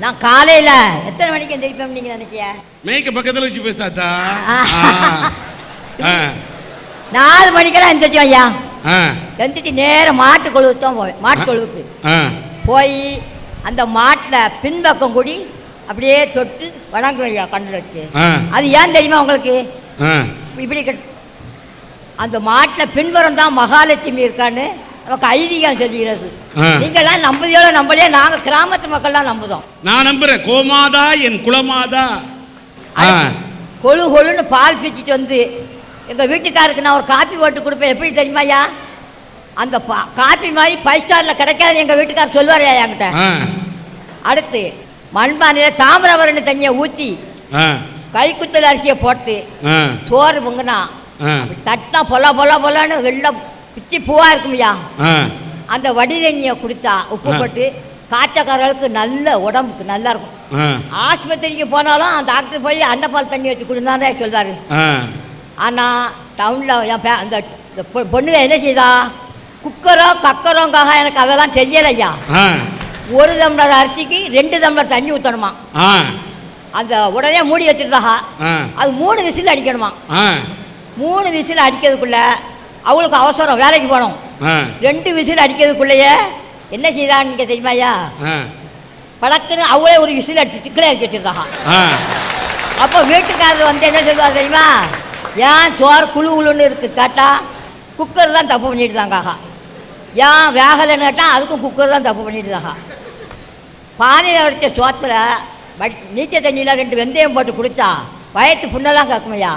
நான் காலையில் எத்தனை மணிக்கு எந்திரிப்பேன் நீங்கள் நினைக்கிய மேய்க்க பக்கத்துல வச்சு. ஆ. நாலு மணிக்கெல்லாம் எந்திரிச்சோம் ஐயா. எந்திரிச்சு நேரம் மாட்டு கொழுவுக்கு தான் போவேன் மாட்டு கொழுவுக்கு. போய் அந்த மாட்டில் பின்பக்கம் கூடி அப்படியே தொட்டு வணங்குவேன் ஐயா கண்ணில் வச்சு. அது ஏன் தெரியுமா உங்களுக்கு? இப்படி அந்த மாட்டில் பின்புறம் தான் மகாலட்சுமி இருக்கான்னு நமக்கு ஐதீகம் சொல்லுகிறது ஆ. நீங்கள்லாம் நம்புதியோ நம்பலையே நாங்கள் கிராமத்து மக்கள்லாம் நம்புதோம். நான் நம்புறேன். கோமாதா என் குலமாதா. கொழு கொழுன்னு பால் பிச்சுட்டு வந்து எங்கள் வீட்டுக்காருக்கு நான் ஒரு காப்பி போட்டு கொடுப்பேன். எப்படி தெரியுமாய்யா அந்த காப்பி மாதிரி ஃபைவ் ஸ்டாரில் கிடைக்காது எங்கள் வீட்டுக்காரர் சொல்லுவாரையா என்கிட்ட. அடுத்து மண்பானையில் தாமிரபரணி தண்ணியை ஊற்றி கைக்குத்தல் அரிசியை போட்டு சோறு பொங்குனா தட்டினா பொல பொல பொலன்னு வெள்ளம் பிச்சி பூவாக இருக்கும்யா அந்த வடி தண்ணியை குடித்தா உப்பு. போட்டு காய்ச்சக்காரர்களுக்கு நல்ல உடம்புக்கு நல்லா இருக்கும். ஆஸ்பத்திரிக்கு போனாலும் அந்த டாக்டர் போய் அன்னப்பால் தண்ணி வச்சு கொடுந்தானே சொல்றாரு. ஆனால் டவுனில் என் பே அந்த பொண்ணுங்க என்ன செய்தா? குக்கரோ கக்கரோங்காக எனக்கு அதெல்லாம் தெரியலையா ஒரு தம்ளர் அரிசிக்கு ரெண்டு தம்ளர் தண்ணி ஊற்றணுமா அந்த உடனே மூடி வச்சிருந்தாகா. ஆ. அது மூணு விசில் அடிக்கணுமா? மூணு விசில் அடிக்கிறதுக்குள்ள அவளுக்கு அவசரம் வேலைக்கு போகணும். ரெண்டு விசில் அடிக்கிறதுக்குள்ளேயே என்ன செய்தான்னு நீங்க தெரியுமாய்யா ஆ. பழக்குன்னு அவளே ஒரு விசில் அடிச்சு திக்கிலே இறக்கி வச்சிருந்தாங்க ஆ. அப்போ வீட்டுக்காரர் வந்து என்ன சொல்லுவார் தெரியுமா? ஏன் சோறு குழு குழுன்னு இருக்கு கேட்டா குக்கர் தான் தப்பு பண்ணிட்டுதாங்க ஏன் வேகலைன்னு கேட்டால் அதுக்கும் குக்கர் தான் தப்பு பண்ணிட்டுதாங்க பானையில் வடித்த சோத்தில் வட் நீச்சல் தண்ணியில் ரெண்டு வெந்தயம் போட்டு குடித்தா வயத்து புண்ணெல்லாம் கேட்குமையா?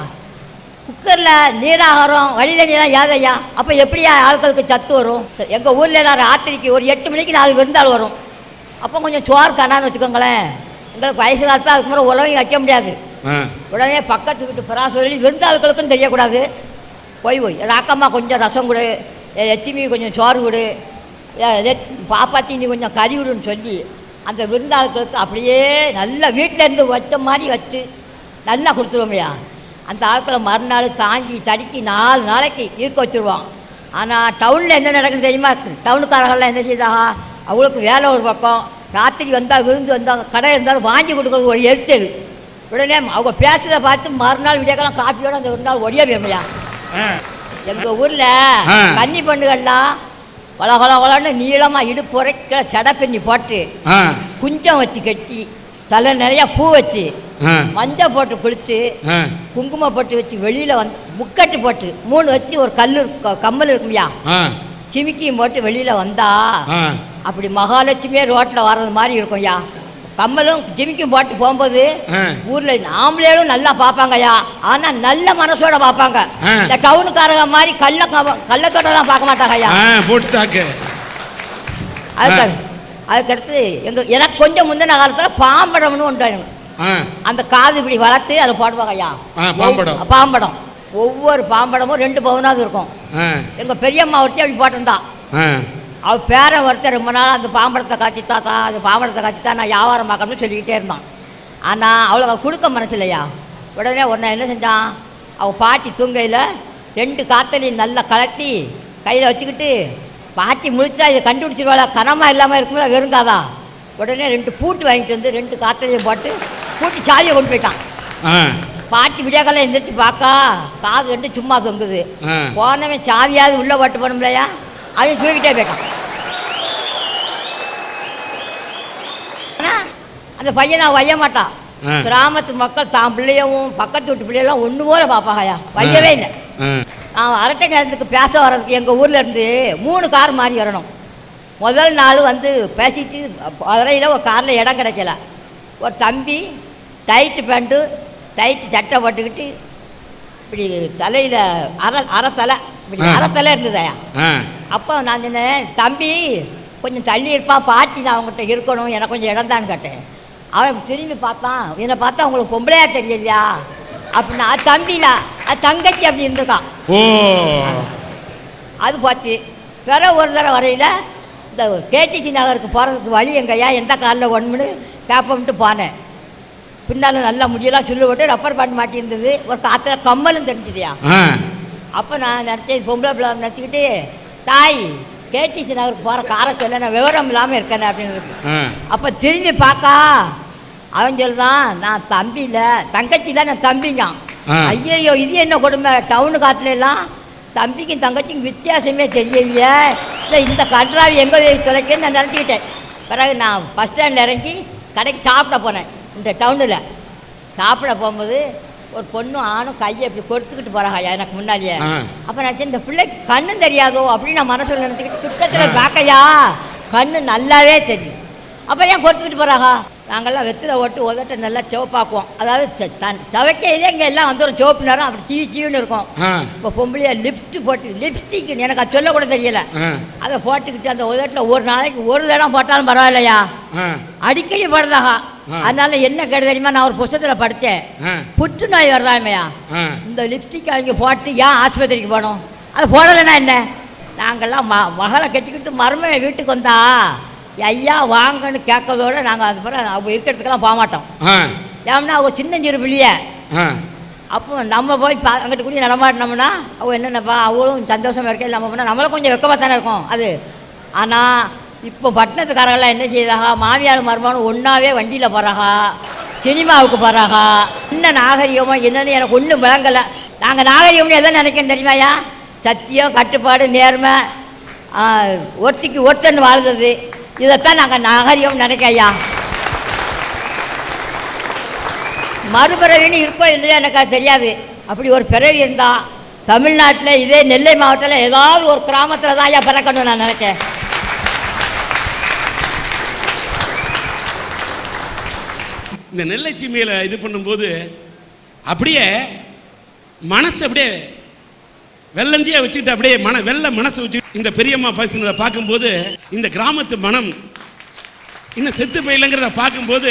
குக்கரில் நீராகாரம் வழி தண்ணியெல்லாம் ஏதையா அப்போ எப்படியா ஆட்களுக்கு சத்து வரும்? எங்கள் ஊரில் எல்லாம் ராத்திரிக்கு ஒரு எட்டு மணிக்கு நாலு விருந்தாள் வரும். அப்போ கொஞ்சம் சோறு கண்ணான்னு வச்சுக்கோங்களேன். எங்களுக்கு வயசு காலத்தில் அதுக்கு முறை உழவையும் வைக்க முடியாது. உடனே பக்கத்து வீட்டு பிரா சொல்லி விருந்தாளுக்களுக்கும் தெரியக்கூடாது. போய் போய். ராக்கம்மா கொஞ்சம் ரசம் கொடு லட்சுமி கொஞ்சம் சோறு கொடு பாப்பாத்தி நீ கொஞ்சம் கறி விடுன்னு சொல்லி அந்த விருந்தாளுக்களுக்கு அப்படியே நல்லா வீட்டில் இருந்து வச்ச மாதிரி வச்சு நல்லா கொடுத்துருவோம்யா அந்த ஆட்களை மறுநாள் தாங்கி தடுக்கி நாலு நாளைக்கு இருக்க வச்சுருவோம் ஆனால் டவுனில் என்ன நடக்குது தெரியுமா? டவுனுக்காரர்கள்லாம் என்ன செய்தாங்க அவங்களுக்கு வேலை ஒரு பக்கம் ராத்திரி வந்தால் விருந்து வந்தால் கடை இருந்தாலும் வாங்கி கொடுக்கறது ஒரு எரிச்சல். உடனே அவங்க பேசுறத பார்த்து மறுநாள் விடியக்கெல்லாம் காப்பியோட அந்த ஒரு நாள் ஒடிய வேமையா எங்கள் ஊரில். கன்னி பெண்ணுகள்லாம் கொல கொல கொலன்னு நீளமாக இடுப்பு உரைக்கிற சடை பின்னி போட்டு குஞ்சம் வச்சு கட்டி தலை நிறையா பூ வச்சு மஞ்சள் போட்டு குளித்து குங்குமம் போட்டு வச்சு வெளியில் வந்து முக்கட்டு போட்டு மூணு வச்சு ஒரு கல் கம்மல் இருக்கும்யா சிமிக்கியும் போட்டு வெளியில் வந்தா அப்படி மகாலட்சுமியே ரோட்டில் வர்றது மாதிரி இருக்கும்யா கம்மலும் ஜிமிக்கும் போட்டு போகும்போது. ஊரில் ஆம்பளைகளும் நல்லா பார்ப்பாங்கய்யா ஆனால் நல்ல மனசோட பார்ப்பாங்க. இந்த டவுனுக்காரங்க மாதிரி கள்ள கள்ளத்தோட்டெல்லாம் பார்க்க மாட்டாங்கய்யா ஆ போட்டு அதுக்கடுத்து எங்கள் எனக்கு கொஞ்சம் முந்தின காலத்தில் பாம்படம்னு ஒன்று அந்த காது இப்படி வளர்த்து அதில் போடுவாங்கய்யா ஆ, பாம்படம். பாம்படம். ஒவ்வொரு பாம்படமும் ரெண்டு பவுனாவது இருக்கும். எங்கள் பெரியம்மா ஒருத்தி அப்படி போட்டிருந்தா. அவ பேரன் ஒருத்தர் ரொம்ப நாள் அந்த பாம்படத்தை காய்ச்சி தாத்தா அது பாம்படத்தை காய்ச்சி தான் நான் வியாபாரம் பார்க்கணும்னு சொல்லிக்கிட்டே இருந்தான். ஆனால் அவளுக்கு கொடுக்க மனசு இல்லையா. உடனே உடனே என்ன செஞ்சான்? அவள் பாட்டி தூங்கையில் ரெண்டு காத்தலையும் நல்லா கலத்தி கையில் வச்சுக்கிட்டு பாட்டி முழிச்சா இதை கண்டுபிடிச்சிருவாளா? கனமாக இல்லாமல் இருக்கும்ல வெறுங்காதா? உடனே ரெண்டு பூட்டு வாங்கிட்டு வந்து ரெண்டு காத்தலையும் போட்டு பூட்டி சாவியை கொண்டு போயிட்டான். பாட்டி விடியாக்கால எந்திரிச்சு பார்க்கா காது ரெண்டு சும்மா தொங்குது. ஆ. போனவன் சாவியாவது உள்ளே போட்டு போகணும்லையா அதையும் தூக்கிட்டே போயிட்டான். ஆனா, அந்த பையனை அவன் வைய மாட்டான். கிராமத்து மக்கள் தான் பிள்ளையவும் பக்கத்து வீட்டு பிள்ளையெல்லாம் ஒன்று போல பார்ப்பாங்கய்யா வையவே இல்லை. நான் அரட்டை நேரத்துக்கு பேச வர்றதுக்கு எங்கள் ஊரில் இருந்து மூணு கார் மாறி வரணும். முதல் நாள் வந்து பேசிட்டு வரையில் ஒரு காரில் இடம் கிடைக்கல. ஒரு தம்பி டைட்டு பேண்ட்டு டைட்டு சட்டை போட்டுக்கிட்டு இப்படி தலையில் அரை அரை தலை இப்படி ஆ. அரை தலை இருந்ததையா அப்போ நான் சொன்னேன் தம்பி கொஞ்சம் தள்ளி இருப்பா பாட்டி நான் அவங்ககிட்ட இருக்கணும் எனக்கு கொஞ்சம் இடம் கேட்டேன். அவன் திரும்பி பார்த்தான் என்னை பார்த்தா உங்களுக்கு பொம்பளையா தெரியலையா அப்படின்னா "அது தம்பில அது தங்கச்சி அப்படி இருந்திருக்கான் ஓ. அது போச்சு. பிற ஒரு தடவை வரையில் இந்த கேடிசி நகருக்கு போகிறதுக்கு வழி எங்கய்யா எந்த காரில் ஒன்றுன்னு கேப்பம்ட்டு போனேன். பின்னால் நல்லா முடியெல்லாம் சொல்லி விட்டு ரப்பர் பேண்ட் மாட்டியிருந்தது ஒரு காற்றுல கம்மலும் தெரிஞ்சுதுயா. அப்போ நான் நினச்சேன் பொம்பளை பிள்ளை நினச்சிக்கிட்டு தாய் கேடிசி நகருக்கு போகிற காரத்தில் நான் விவரம் இல்லாமல் இருக்கேனே அப்படின்னு அப்போ திரும்பி பார்க்கா அவன் சொல்லுதான் நான் தம்பி இல்லை தங்கச்சி தான் நான் தம்பிங்க. ஐயோ இது என்ன கொடுமை? டவுனு காட்டுல எல்லாம் தம்பிக்கும் தங்கச்சிக்கும் வித்தியாசமே தெரியலையே. இல்லை இந்த கன்றாவி எங்கே தொலைக்கன்னு நான் நினச்சிக்கிட்டேன். பிறகு நான் பஸ் ஸ்டாண்டில் இறங்கி கடைக்கு சாப்பிட போனேன் இந்த டவுனில் சாப்பிட போகும்போது ஒரு பொண்ணும் ஆணும் கையை இப்படி கொடுத்துக்கிட்டு போகிறாங்க எனக்கு முன்னாடியே. அப்போ நினச்சேன் இந்த பிள்ளைக்கு கண்ணு தெரியாதோ அப்படின்னு நான் மனசுல நினச்சிக்கிட்டு கிட்டத்தில். பார்க்கையா கண்ணு நல்லாவே தெரியுது. அப்போ ஏன் கொடுத்துக்கிட்டு போகிறாங்க நாங்கள்லாம் வெத்தில ஓட்டு உதட்ட நல்லா சிவப்பாக்குவோம். அதாவது தன் சவைக்கையிலே இங்கே எல்லாம் வந்துடும் சிவப்பு நேரம் அப்படி சீ சீவுன்னு இருக்கும். இப்போ பொம்பளையா லிப்ட் போட்டு லிப்ஸ்டிக் எனக்கு அது சொல்லக்கூட தெரியல. அதை போட்டுக்கிட்டு அந்த உதட்டில் ஒரு நாளைக்கு ஒரு தடம் போட்டாலும் பரவாயில்லையா? அடிக்கடி படுதாக ஆ. அதனால என்ன கேடு தெரியுமா? நான் ஒரு புஸ்தகத்தில் படித்தேன். புற்றுநோய் வருதாமையா இந்த லிப்ஸ்டிக் அவங்க போட்டு ஏன் ஆஸ்பத்திரிக்கு போகணும்? அது போடலைன்னா என்ன? நாங்கள்லாம் ம மகளை கட்டிக்கிட்டு மருமகன் வீட்டுக்கு வந்தா ஐயா வாங்கன்னு கேட்கறதோட நாங்கள் அது பிறகு அவங்க இருக்கிறதுக்கெல்லாம் போக மாட்டோம் ஏன்னா அவங்க சின்னஞ்சிறு பிள்ளைய. அப்போ நம்ம போய் பா அங்கிட்டு கூடி நடமாட்டினோம்னா அவ என்னென்னப்பா அவளும் சந்தோஷமாக இருக்க நம்ம பண்ணால் நம்மளும் கொஞ்சம் வெக்கமாக தானே இருக்கும். அது ஆனால் இப்போ பட்டணத்துக்காரங்களாம் என்ன செய்யறாங்க மாமியார் மருமகனும் ஒன்றாவே வண்டியில் போகிறாங்க சினிமாவுக்கு போகிறாங்க என்ன நாகரிகமோ என்னன்னு எனக்கு ஒன்றும் விளங்கலை. நாங்கள் நாகரிகம்னு எதை நினைக்கணும் தெரியுமாயா சத்தியம் கட்டுப்பாடு நேர்மை ஒருத்திக்கு ஒருத்தன் வாழ்ந்தது. இதைத்தான் நாங்கள் நாகரிகம் நினைக்க ஐயா மறுபிறவின்னு இருக்கோ இல்லையோ எனக்கு அது தெரியாது. அப்படி ஒரு பிறவி இருந்தால் தமிழ்நாட்டில் இதே நெல்லை மாவட்டத்தில் ஏதாவது ஒரு கிராமத்தில் தான் ஐயா பிறக்கணும் நான் நினைக்கிறேன் இந்த நெல்லைச்சிமையில் இது பண்ணும்போது அப்படியே மனசு அப்படியே வெள்ளந்தியா வச்சுக்கிட்டு அப்படியே மன வெள்ள மனசு வச்சுக்கிட்டு இந்த பெரியம்மா பேசுனதை பார்க்கும்போது இந்த கிராமத்து மனம் இன்னும் செத்து போயிலங்கிறத பார்க்கும்போது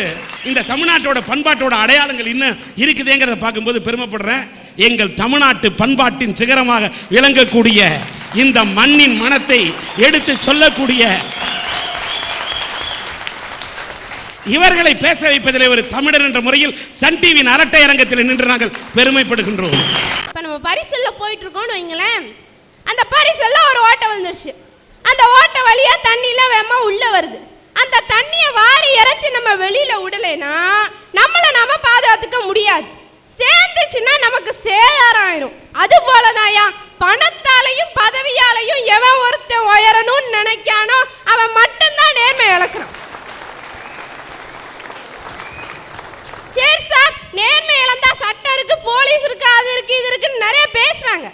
இந்த தமிழ்நாட்டோட பண்பாட்டோட அடையாளங்கள் இன்னும் இருக்குதேங்கிறத பார்க்கும்போது பெருமைப்படுறேன். எங்கள் தமிழ்நாட்டு பண்பாட்டின் சிகரமாக விளங்கக்கூடிய இந்த மண்ணின் மனத்தை எடுத்து சொல்லக்கூடிய இவர்களை பேச வைப்பதிலே ஒரு தமிழர் என்ற முறையில் சன் டிவியின் அரட்டை அரங்கத்தில் நின்று நாங்கள் பெருமைப்படுகின்றோம். இப்போ நம்ம பரிசலில் போயிட்டுருக்கோம்னு வைங்களேன். அந்த பரிசல்ல ஒரு ஓட்டை வந்துருச்சு அந்த ஓட்டை வழியாக தண்ணியெலாம் வேகமாக உள்ளே வருது. அந்த தண்ணியை வாரி இறைச்சி நம்ம வெளியில் விடலைன்னா நம்மளை நாம பாதுகாத்துக்க முடியாது. சேர்ந்துச்சுன்னா நமக்கு சேதாரம் ஆயிரும் அது போல போலதாயா பணத்தாலையும் பதவியாலையும் எவன் ஒருத்தன் உயரணும்னு நினைக்கானோ அவன் மட்டும்தான் நேர்மை இழக்கிறான். சரி சார் நேர்மை இழந்தா சட்டம் இருக்கு போலீஸ் இருக்கு அது இருக்கு இது இருக்குன்னு நிறைய பேசுறாங்க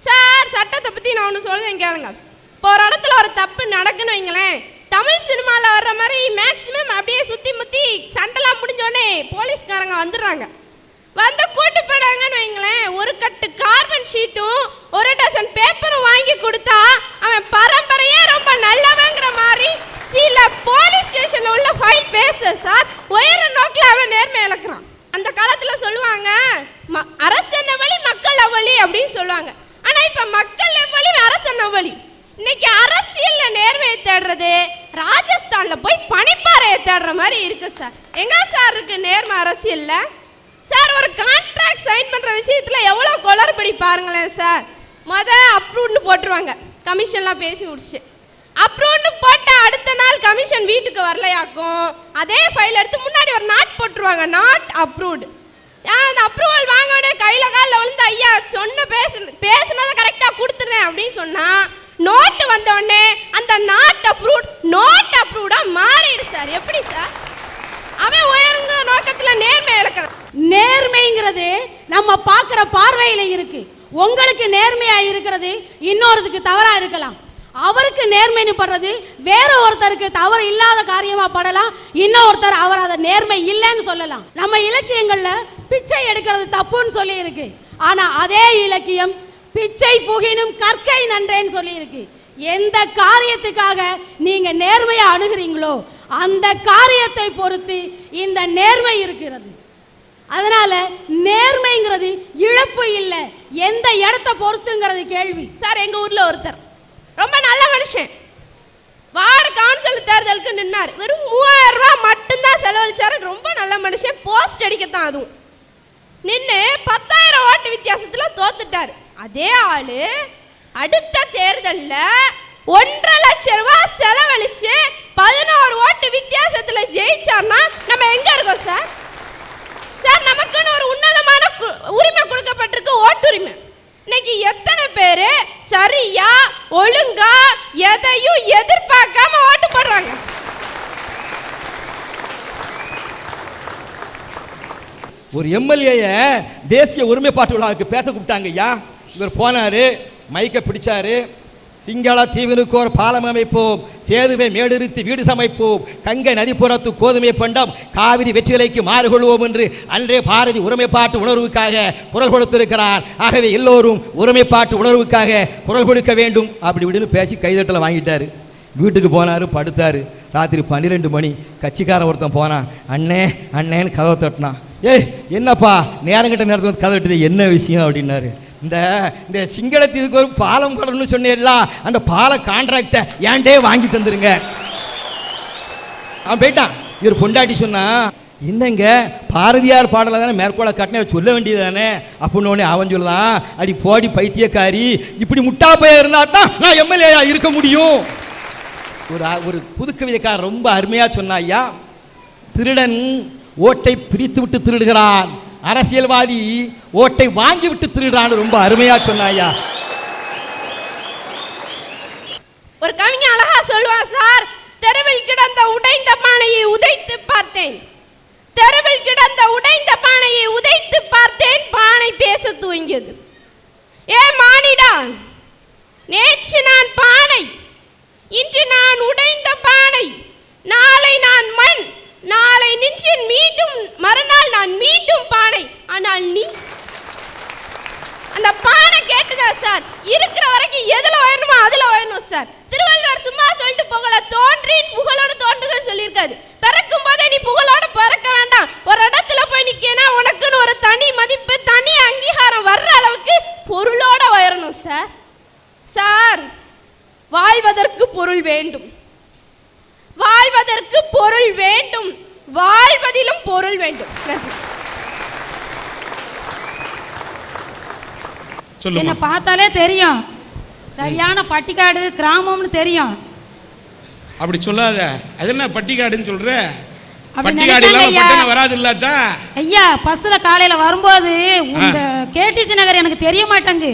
சார் சட்டத்தை பத்தி நான் ஒன்று சொல்லுறேன் கேளுங்க. இப்போ ஒரு இடத்துல ஒரு தப்பு நடக்குன்னு வைங்களேன். தமிழ் சினிமாவில் வர்ற மாதிரி மேக்ஸிமம் அப்படியே சுற்றி முற்றி சண்டைலாம் முடிஞ்சோடனே போலீஸ்காரங்க வந்துடுறாங்க. வந்து கூட்டு போயிடாங்கன்னு வைங்களேன். ஒரு கட்டு கார்பன் ஷீட்டும் ஒரு டசன் பேப்பரும் வாங்கி கொடுத்தா அவன் பரம்பரையே ரொம்ப நல்லவங்கிற மாதிரி சில போலீஸ் ஸ்டேஷனில் உள்ள ஃபைல் பேச சார் உயர நோக்கில் அவன் நேர்மை இழக்கிறான். அந்த காலத்தில் சொல்லுவாங்க ம- அரசன் வழி மக்கள் அவழி அப்படின்னு சொல்லுவாங்க. ஆனா இப்ப மக்கள் வழி அரசன் வழி. இன்னைக்கு அரசியல்ல நேர்மையை தேடுறது ராஜஸ்தான்ல போய் பனிப்பாறையை தேடுற மாதிரி இருக்கு சார். எங்க சார் இருக்கு நேர்மை அரசியல்ல? சார் ஒரு கான்ட்ராக்ட் சைன் பண்ற விஷயத்துல எவ்வளவு குளறுபடி பாருங்களேன் சார். முத அப்ரூவ்னு போட்டுருவாங்க. கமிஷன்லாம் பேசி முடிச்சு. அப்ரூவ்னு போட்ட அடுத்த நாள் கமிஷன் வீட்டுக்கு வரலையாக்கும். அதே ஃபைல் எடுத்து முன்னாடி ஒரு நாட் போட்டுருவாங்க. நாட் அப்ரூவ்டு அந்த அப்ரூவல் வாங்க உடனே கையில காலில் விழுந்து ஐயா சொன்ன பேசு பேசுனதை கரெக்டாக கொடுத்துறேன் அப்படின்னு சொன்னா நோட்டு வந்த உடனே அந்த நாட் அப்ரூவ் நோட் அப்ரூவ்டாக மாறிடு சார் எப்படி சார் அவன் உயர்ந்த நோக்கத்தில் நேர்மை இழக்கிறான் நேர்மைங்கிறது நம்ம பார்க்குற பார்வையில் இருக்கு. உங்களுக்கு நேர்மையாக இருக்கிறது இன்னொருத்துக்கு தவறாக இருக்கலாம். அவருக்கு நேர்மைன்னு படுறது வேற ஒருத்தருக்கு தவறு இல்லாத காரியமா படலாம் இன்னொருத்தர் அவர் அதை நேர்மை இல்லைன்னு சொல்லலாம். நம்ம இலக்கியங்கள்ல பிச்சை எடுக்கிறது தப்புன்னு சொல்லி ஆனால் அதே இலக்கியம் பிச்சை புகினும் கற்கை நன்றேன்னு சொல்லியிருக்கு. எந்த காரியத்துக்காக நீங்கள் நேர்மையை அணுகிறீங்களோ அந்த காரியத்தை பொறுத்து இந்த நேர்மை இருக்கிறது. அதனால நேர்மைங்கிறது இழப்பு இல்லை. எந்த இடத்த பொறுத்துங்கிறது கேள்வி. சார் எங்க ஊர்ல ஒருத்தர். ரொம்ப நல்ல மனுஷன். வார்டு கவுன்சில் தேர்தலுக்கு நின்னார். வெறும் மூவாயிரம் ரூபா மட்டும்தான் செலவழிச்சாரு. ரொம்ப நல்ல மனுஷன். போஸ்ட் அடிக்கத்தான் அதுவும். நின்று பத்தாயிரம் ஓட்டு வித்தியாசத்தில் தோத்துட்டார். அதே ஆளு அடுத்த தேர்தலில் ஒன்றரை லட்ச ரூபா செலவழிச்சு பதினோரு ஓட்டு வித்தியாசத்தில் ஜெயிச்சார்னா நம்ம எங்க இருக்கோம் சார்? சார் நமக்குன்னு ஒரு உன்னதமான உரிமை கொடுக்கப்பட்டிருக்கு ஓட்டுரிமை. இன்னைக்கு எத்தனை பேர் சரியா ஒழுங்கா எதையும் எதிர்பார்க்காம ஓட்டு போடுற ஒரு எம்எல்ஏய தேசிய ஒருமைப்பாட்டு விழாவுக்கு பேச கூப்பிட்டாங்க ஐயா இவர் போனார் மைக்கை பிடிச்சாரு. சிங்கள தீவினுக்கோர் பாலம் அமைப்போம் சேதுவை மேடிருத்தி வீடு சமைப்போம் கங்கை நதிப்புறத்து கோதுமை பண்டம் காவிரி வெற்றிலைக்கு மாறுகொள்வோம் என்று அன்றே பாரதி ஒருமைப்பாட்டு உணர்வுக்காக குரல் கொடுத்திருக்கிறார். ஆகவே எல்லோரும் ஒருமைப்பாட்டு உணர்வுக்காக குரல் கொடுக்க வேண்டும். அப்படி இப்படின்னு பேசி கைதட்டலை வாங்கிட்டார். வீட்டுக்கு போனார் படுத்தார். ராத்திரி பன்னிரெண்டு மணி. கட்சிக்காரன் ஒருத்தன் போனான் அண்ணே அண்ணேன்னு கதவை தட்டினான். ஏய் என்னப்பா? நேரங்கிட்ட நேரத்தில் வந்து கதை விட்டது. என்ன விஷயம் அப்படின்னாரு. இந்த இந்த சிங்களத்தீவுக்கு ஒரு பாலம் போடணும்னு சொன்னேன்ல அந்த பால கான்ட்ராக்டை ஏன்டே வாங்கி தந்துருங்க? அவன் போயிட்டான். இவர் பொண்டாட்டி சொன்னா என்னங்க? பாரதியார் பாடலை தானே மேற்கோளை கட்டின சொல்ல வேண்டியது தானே அப்படின்னு உடனே அவன் சொல்லலாம் அடி போடி பைத்தியக்காரி. இப்படி முட்டா போய் இருந்தாட்டான் தான் நான் எம்எல்ஏ இருக்க முடியும். ஒரு ஒரு புது ரொம்ப அருமையாக சொன்னா ஐயா திருடன் ஓட்டை பிரித்து விட்டு திருடுகிறான். அரசியல்வாதி ஓட்டை வாங்கி விட்டு திருடுறான்னு ரொம்ப அருமையாக சொன்னாயா. ஒரு கவிஞன் அழகா சொல்லுவான் சார் தெருவில் கிடந்த உடைந்த பானையை உதைத்து பார்த்தேன். தெருவில் கிடந்த உடைந்த பானையை உதைத்து பார்த்தேன். பானை பேச துவங்கியது. ஏ மானிடா நேற்று நான் பானை இன்று நான் உடைந்த பானை நாளை நான் மண் நாளை நின்று மீண்டும் மறுநாள் நான் மீண்டும் பானை. ஆனால் நீ அந்த பானை கேட்டுதா சார்? இருக்கிற வரைக்கும் எதுல வரணுமோ அதுல உயரணும் சார். திருவள்ளுவர் சும்மா சொல்லிட்டு போகல தோன்றின் புகழோடு தோன்றுகள் சொல்லியிருக்காரு. பிறக்கும் போதே நீ புகழோட பிறக்க வேண்டாம் ஒரு இடத்துல போய் நிக்கனா உனக்குன்னு ஒரு தனி மதிப்பு தனி அங்கீகாரம் வர்ற அளவுக்கு பொருளோட உயரணும் சார் சார் வாழ்வதற்கு பொருள் வேண்டும் வாழ்வதற்கு பொருள் வேண்டும் வாழ்வதிலும் பொருள் வேண்டும் நன்றி சொல்லுமா என்னை பார்த்தாலே தெரியும். சரியான பட்டிக்காடு கிராமம்னு தெரியும். அப்படி சொல்லாத. அது என்ன பட்டிக்காடுன்னு சொல்ற? பட்டிக்காடு இல்லாம நினைக்காங்க ஐயா. பட்டணம் வராது இல்லாதா ஐயா பஸ்ல காலையில வரும்போது இந்த கேடிசி நகர் எனக்கு தெரிய மாட்டேங்கு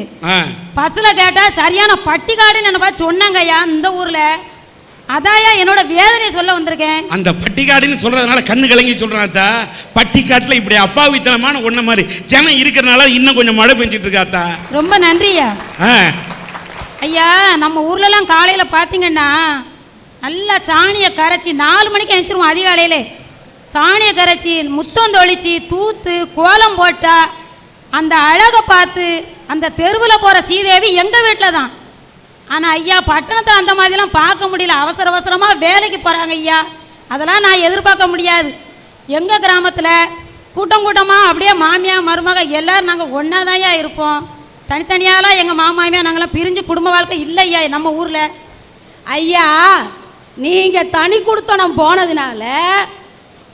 பஸ்ல கேட்டா சரியான பட்டிக்காடுன்னு என்ன சொன்னாங்க ஐயா இந்த ஊர்ல. அதாயா என்னோட வேதனையை சொல்ல வந்திருக்கேன். அந்த பட்டிக்காடுன்னு சொல்றதுனால கண்ணு கலங்கி சொல்றாத்தா பட்டிக்காட்டுல இப்படி அப்பாவித்தனமான ஒன்ன மாதிரி ஜனம் இருக்கிறனால இன்னும் கொஞ்சம் மழை பெஞ்சிட்டு இருக்காத்தா ரொம்ப நன்றி ஐயா நம்ம ஊர்லலாம் காலையில் பார்த்தீங்கன்னா நல்லா சாணியை கரைச்சி நாலு மணிக்கு எழுந்திருவோம் அதிகாலையிலே. சாணியை கரைச்சி முத்தம் தொளிச்சு தூத்து கோலம் போட்டா அந்த அழகை பார்த்து அந்த தெருவில் போகிற சீதேவி எங்கள் வீட்டில் தான் ஆனால் ஐயா பட்டணத்தில் அந்த மாதிரிலாம் பார்க்க முடியல. அவசர அவசரமாக வேலைக்கு போகிறாங்க ஐயா. அதெல்லாம் நான் எதிர்பார்க்க முடியாது. எங்கள் கிராமத்தில் கூட்டம் கூட்டமாக அப்படியே மாமியா மருமக எல்லோரும் நாங்கள் ஒன்றா தான்யா இருப்போம். தனித்தனியாலாம் எங்கள் மாமாமியா நாங்களாம் பிரிஞ்சு குடும்ப வாழ்க்கை இல்லையா நம்ம ஊரில். ஐயா நீங்கள் தனி கொடுத்தனம் போனதுனால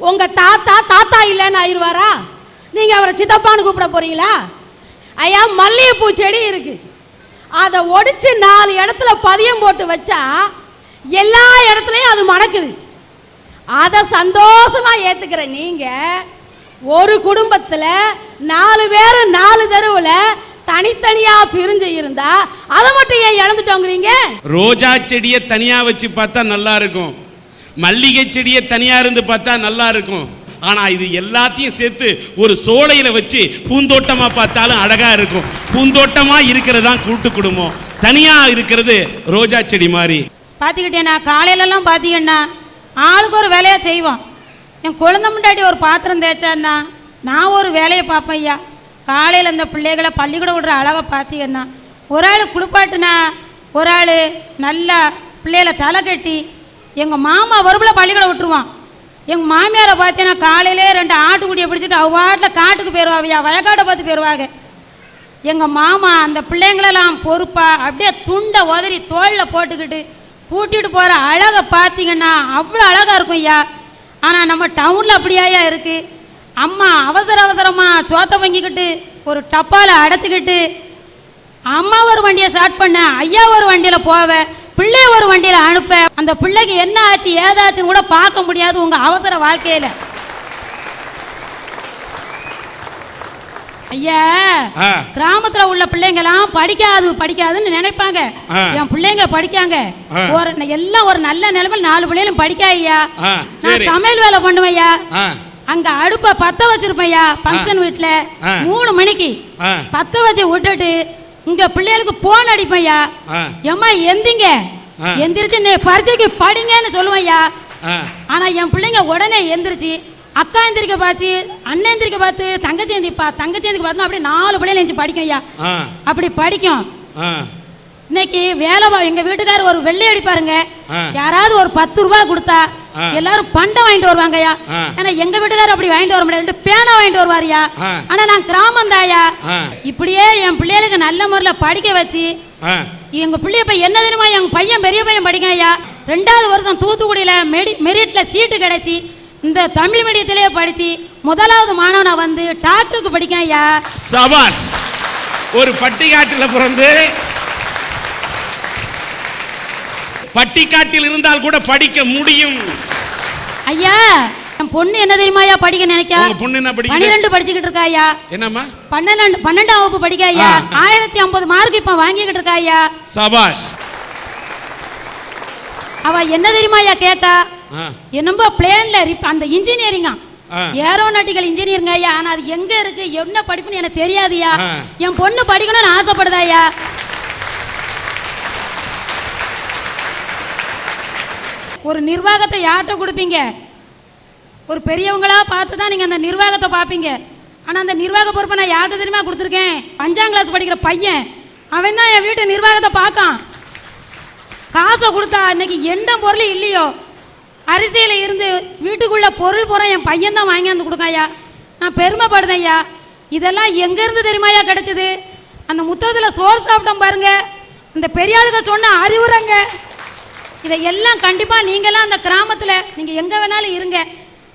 உங்கள் தாத்தா தாத்தா இல்லைன்னு ஆயிடுவாரா நீங்கள் அவரை சித்தப்பான்னு கூப்பிட போகிறீங்களா ஐயா மல்லிகைப்பூ செடி இருக்குது அதை ஒடிச்சு நாலு இடத்துல பதியம் போட்டு வச்சா எல்லா இடத்துலையும் அது மணக்குது. அதை சந்தோஷமா ஏத்துக்கிற நீங்க ஒரு குடும்பத்துல நாலு பேர் நாலு தெருவில் தனித்தனியா பிரிஞ்சு இருந்தா அதை மட்டும் ஏன் இழந்துட்டோங்கிறீங்க? ரோஜா செடியை தனியா வச்சு பார்த்தா நல்லா இருக்கும். மல்லிகை செடியை தனியா இருந்து பார்த்தா நல்லா இருக்கும். ஆனால் இது எல்லாத்தையும் சேர்த்து ஒரு சோலையில் வச்சு பூந்தோட்டமாக பார்த்தாலும் அழகாக இருக்கும். பூந்தோட்டமாக இருக்கிறது தான் கூட்டு குடும்பம். தனியாக இருக்கிறது ரோஜா செடி மாதிரி. பார்த்துக்கிட்டேண்ணா காலையிலலாம் பார்த்தீங்கன்னா ஆளுக்கு ஒரு வேலையாக செய்வோம் என் குழந்த முன்னாடி ஒரு பாத்திரம் தேய்ச்சான்னா நான் ஒரு வேலையை பார்ப்பேன் ஐயா. காலையில் இந்த பிள்ளைகளை பள்ளிக்கூடம் விடுற அழகை பார்த்தீங்கன்னா ஒரு ஆள் குளிப்பாட்டுனா ஒரு ஆள் நல்லா பிள்ளைகளை தலை கட்டி எங்கள் மாமா வறுப்பில் பள்ளிக்கூடம் விட்டுருவான். எங்கள் மாமியாரை பார்த்தீங்கன்னா காலையிலே ரெண்டு ஆட்டுக்குட்டியை பிடிச்சிட்டு அவ வாட்டில் காட்டுக்கு போயிடுவாவியா வயக்காட்டை பார்த்து போயிடுவாங்க எங்கள் மாமா அந்த பிள்ளைங்களெல்லாம் பொறுப்பாக அப்படியே துண்டை உதறி தோளில் போட்டுக்கிட்டு கூட்டிகிட்டு போகிற அழகை பார்த்தீங்கன்னா அவ்வளோ அழகாக இருக்கும் ஐயா. ஆனால் நம்ம டவுனில் அப்படியாயா இருக்குது அம்மா அவசர அவசரமாக சோத்தை வாங்கிக்கிட்டு ஒரு டப்பாவில் அடைச்சிக்கிட்டு அம்மா ஒரு வண்டியை ஸ்டார்ட் பண்ண ஐயா ஒரு வண்டியில் போவேன் பிள்ளை ஒரு வண்டியில அனுப்ப அந்த பிள்ளைக்கு என்ன ஆச்சு ஏதாச்சுன்னு கூட பார்க்க முடியாது உங்க அவசர வாழ்க்கையில ஐயா. கிராமத்துல உள்ள பிள்ளைங்கலாம் படிக்காது படிக்காதுன்னு நினைப்பாங்க. என் பிள்ளைங்க படிக்காங்க. ஒரு எல்லாம் ஒரு நல்ல நிலைமையில் நாலு பிள்ளைகளும் படிக்கா ஐயா நான். சமையல் வேலை பண்ணுவேன் ஐயா அங்க அடுப்ப பத்த வச்சிருப்பையா ஃபங்க்ஷன் வீட்ல ஆ. மூணு மணிக்கு. பத்த வச்சு விட்டுட்டு இங்க பிள்ளைகளுக்கு போன் அடிப்பையா ஆ. ஏம்மா எந்திங்க. எந்திரிச்சு நீ பரீட்சைக்கு படிங்கன்னு சொல்லுவையா ஆனா என் பிள்ளைங்க உடனே எந்திரிச்சு அக்கா எந்திரிக்க பார்த்து அண்ணன் எந்திரிக்க பார்த்து தங்கச்சி எந்திரிப்பா தங்கச்சி எந்திரிக்க பார்த்து அப்படியே நாலு பிள்ளைங்க எந்திரிச்சு படிக்கும் ஐயா அப்படி படிக்கும் இன்னைக்கு வேலை எங்க வீட்டுக்காரர் ஒரு வெள்ளை அடிப்பாருங்க. யாராவது ஒரு பத்து ரூபாய் கொடுத்தா. எல்லாரும் பண்டம் வாங்கிட்டு வருவாங்கய்யா. ஆ. ஆனா எங்க வீட்டுக்காரர் அப்படி வாங்கிட்டு வர முடியாது. பேனா வாங்கிட்டு வருவாருயா. ஆனா நான் கிராமம் தாயா. இப்படியே என் பிள்ளைகளுக்கு நல்ல முறையில் படிக்க வச்சு எங்க பிள்ளைய இப்ப என்ன தெரியுமா? எங்க பையன் பெரிய பையன் படிக்கான் ஐயா ரெண்டாவது வருஷம் தூத்துக்குடியில மெடி மெரிட்ல சீட்டு கிடைச்சி இந்த தமிழ் மீடியத்திலேயே படிச்சு முதலாவது மாணவனா வந்து டாக்டருக்கு படிக்கான் ஐயா சபாஸ் ஒரு பட்டிக்காட்டில் பிறந்து பட்டிக்காட்டில் இருந்தால் கூட படிக்க முடியும். ஐயா என் பொண்ணு என்ன தெரியுமா ஐயா படிக்க நினைக்கா? உங்க பொண்ணு என்ன படிக்குது? பன்னிரெண்டு படிச்சுக்கிட்டு இருக்கா ஐயா. என்னம்மா? பன்னெண்டு பன்னெண்டாம் வகுப்பு படிக்க ஐயா. ஆயிரத்தி ஐம்பது மார்க் இப்ப வாங்கிக்கிட்டு இருக்கா ஐயா? சபாஷ். அவ என்ன தெரியுமா ஐயா கேக்கா? என்னமோ பிளேன்ல அந்த இன்ஜினியரிங்கா. ஏரோநாட்டிக்கல் இன்ஜினியரிங் ஐயா. ஆனா அது எங்க இருக்கு? என்ன படிப்புன்னு எனக்கு தெரியாதுயா. என் பொண்ணு படிக்கணும்னு ஆசைப்படுதா ஒரு நிர்வாகத்தை யார்கிட்ட கொடுப்பீங்க? ஒரு பெரியவங்களாக பார்த்து தான் நீங்கள் அந்த நிர்வாகத்தை பார்ப்பீங்க. ஆனால் அந்த நிர்வாக பொறுப்பை நான் யார்கிட்ட தெரியுமா கொடுத்துருக்கேன்? அஞ்சாம் கிளாஸ் படிக்கிற பையன். அவன் தான் என் வீட்டு நிர்வாகத்தை பார்க்கான். காசை கொடுத்தா இன்னைக்கு எந்த பொருள் இல்லையோ? அரிசியில் இருந்து வீட்டுக்குள்ளே பொருள் பூரா என் பையன் தான் வாங்கியாந்து கொடுக்காயா நான் பெருமைப்படுதேன் ஐயா. இதெல்லாம் எங்கேருந்து தெரியுமாயா கிடச்சிது? அந்த முத்தத்தில் சோறு சாப்பிட்டோம் பாருங்கள் இந்த பெரியாளுங்க சொன்ன அறிவுரைங்க. இதை எல்லாம் கண்டிப்பாக நீங்களாம் அந்த கிராமத்தில் நீங்கள் எங்கே வேணாலும் இருங்க.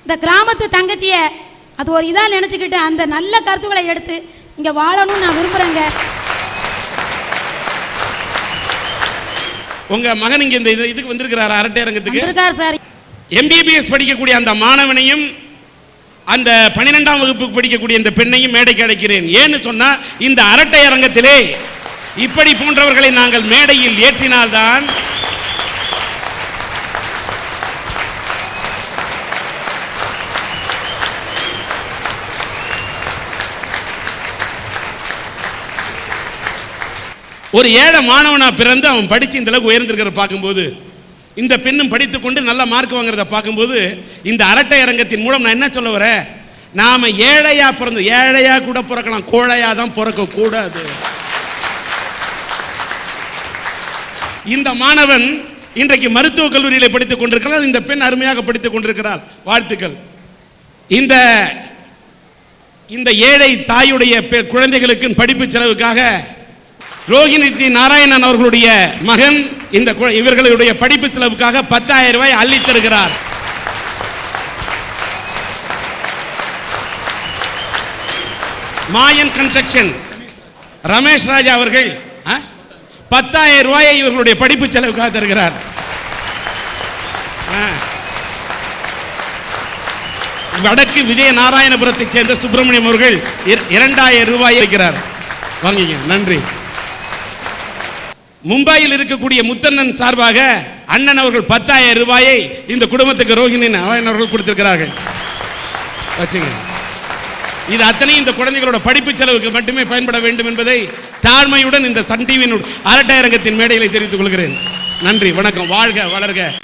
இந்த கிராமத்து தங்கச்சியை அது ஒரு இதாக நினச்சிக்கிட்டு அந்த நல்ல கருத்துக்களை எடுத்து இங்கே வாழணும்னு நான் விரும்புகிறேங்க உங்க மகன் இங்க இந்த இது- இதுக்கு வந்திருக்கிறாரு அரட்டை அரங்கத்துக்கு வந்திருக்கார் சார். எம்பிபிஎஸ் படிக்கக்கூடிய அந்த மாணவனையும் அந்த பன்னிரெண்டாம் வகுப்புக்கு படிக்கக்கூடிய இந்த பெண்ணையும் மேடைக்கு அழைக்கிறேன். ஏன்னு சொன்னா இந்த அரட்டை அரங்கத்திலே இப்படி போன்றவர்களை நாங்கள் மேடையில் ஏற்றினால்தான் ஒரு ஏழை மாணவனாக பிறந்து அவன் படிச்சு இந்த அளவுக்கு உயர்ந்திருக்கிற பார்க்கும்போது இந்த பெண்ணும் படித்துக்கொண்டு நல்ல மார்க் வாங்குறத பார்க்கும்போது இந்த அரட்டை அரங்கத்தின் மூலம் நான் என்ன சொல்ல வரேன்? நாம் ஏழையாக பிறந்து ஏழையாக கூட பிறக்கலாம் கோழையாக தான் பிறக்கக்கூடாது இந்த மாணவன் இன்றைக்கு மருத்துவக் கல்லூரியில் படித்துக் கொண்டிருக்கிறார் இந்த பெண் அருமையாக படித்துக் கொண்டிருக்கிறார். வாழ்த்துக்கள். இந்த இந்த ஏழை தாயுடைய பெ- குழந்தைகளுக்கு படிப்பு செலவுக்காக ரோஹிணி நாராயணன் அவர்களுடைய மகன் இந்த இவர்களுடைய படிப்பு செலவுக்காக பத்தாயிரம் ரூபாய் அள்ளி தருகிறார். மாயன் கன்ஸ்ட்ரக்ஷன். ரமேஷ் ராஜா அவர்கள் ஆ? பத்தாயிரம் ரூபாயை இவர்களுடைய படிப்பு செலவுக்காக தருகிறார். ஆ. வடக்கு விஜய நாராயணபுரத்தைச் சேர்ந்த சுப்பிரமணியம் அவர்கள் இரண்டாயிரம் ரூபாய் இருக்கிறார் வாங்கிங்க நன்றி. மும்பையில் இருக்கக்கூடிய முத்தண்ணன் சார்பாக அண்ணன் அவர்கள் பத்தாயிரம் ரூபாயை இந்த குடும்பத்துக்கு ரோஹிணி நாராயணன் அவர்கள் கொடுத்திருக்கிறார்கள். வச்சுங்க. இது அத்தனையும் இந்த குழந்தைகளோட படிப்பு செலவுக்கு மட்டுமே பயன்பட வேண்டும் என்பதை தாழ்மையுடன் இந்த சன் டிவியின் அரட்டையரங்கத்தின் மேடையில் தெரிவித்துக் கொள்கிறேன். நன்றி வணக்கம். வாழ்க வளர்க.